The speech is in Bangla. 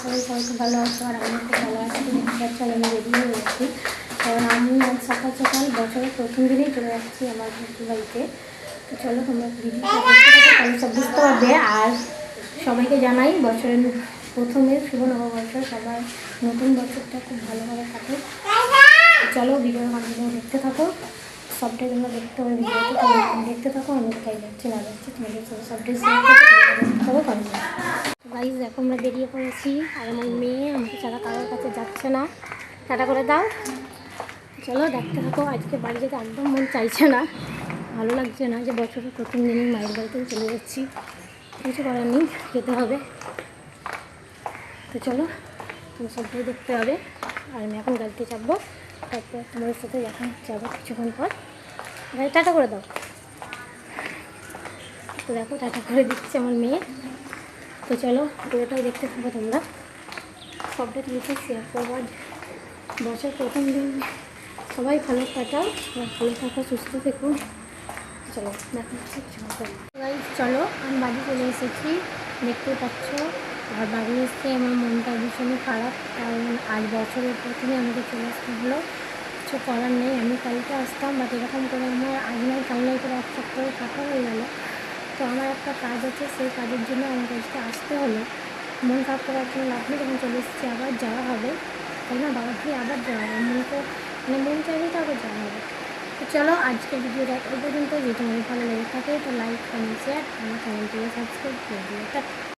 সবাই ভালো আছো আর আমি খুব ভালো আছি। দেখতে পাচ্ছি আমি রেডি হয়ে যাচ্ছি কারণ আমি আজ সকাল সকাল বছরের প্রথম দিনেই চলে যাচ্ছি আমার শ্বশুর বাড়িতে। তো চলো তোমরা তাহলে সব বুঝতে পারবে। আর সবাইকে জানাই, বছরের প্রথমে শুভ নববর্ষ। সবার নতুন বছরটা খুব ভালোভাবে থাকে চলো ভিডিও কন্টিনিউ দেখতে থাকো। সবটাই তোমরা দেখতে হবে ভিডিওতে দেখতে থাকো। কোথায় যাচ্ছি না যাচ্ছি তোমাদের সবটাই দেখতে কন্টিনিউ গাইজ দেখো আমরা বেরিয়ে পড়েছি। আর আমার মেয়ে আমাকে ছাড়া কারোর কাছে যাচ্ছে না। টাটা করে দাও। চলো দেখতে থাকো, আজকে বাড়ি যেতে একদম মন চাইছে না। ভালো লাগছে না যে বছরের প্রথম দিনই মায়ের বাড়িতে চলে যাচ্ছি। কিছু করার নেই, যেতে হবে। তো চলো তুমি সবটাই দেখতে হবে। আর আমি এখন গাড়িতে চাপবো। তারপর তোমাদের সাথে দেখা যাব কিছুক্ষণ পর। গাড়ি টাটা করে দাও। তো দেখো, টাটা করে দিচ্ছে আমার মেয়ে। তো চলো, পুরোটাই দেখতে থাকো তোমরা। সবটা তোমাকে শেয়ার করব। বছর প্রথম দিন। সবাই ভালো কাটাও ভালো থাকো, সুস্থ থেকো। চলো পর চলো, আমি বাড়ি চলে এসেছি। দেখতে পাচ্ছ আর বাড়ি এসে আমার মনটা ভীষণই খারাপ, কারণ আজ বছরের প্রথমে আমাকে চলে আসতে হলো। কিছু করার নেই। আমি কালকে আসতাম বাট এরকম করে আমার আজ নয় কাল নয় করে এক সপ্তাহ থাকা। তো আমার একটা কাজ আছে, সেই কাজের জন্য আমাকে আজকে আসতে হলো। মন খারাপ করার জন্য লাভ নেই, যখন চলে এসেছি আবার যাওয়া হবে। তাই না? বাবা ভাই আবার যাওয়া হবে। মন তো মানে মন চাইলে তো আবার যাওয়া হবে। তো চলো আজকে ভিডিওটা এই পর্যন্ত যদি তোমাদের ভালো লেগে থাকে, তো লাইক কমেন্ট শেয়ার আমার চ্যানেলটিকে সাবস্ক্রাইব করে দিও।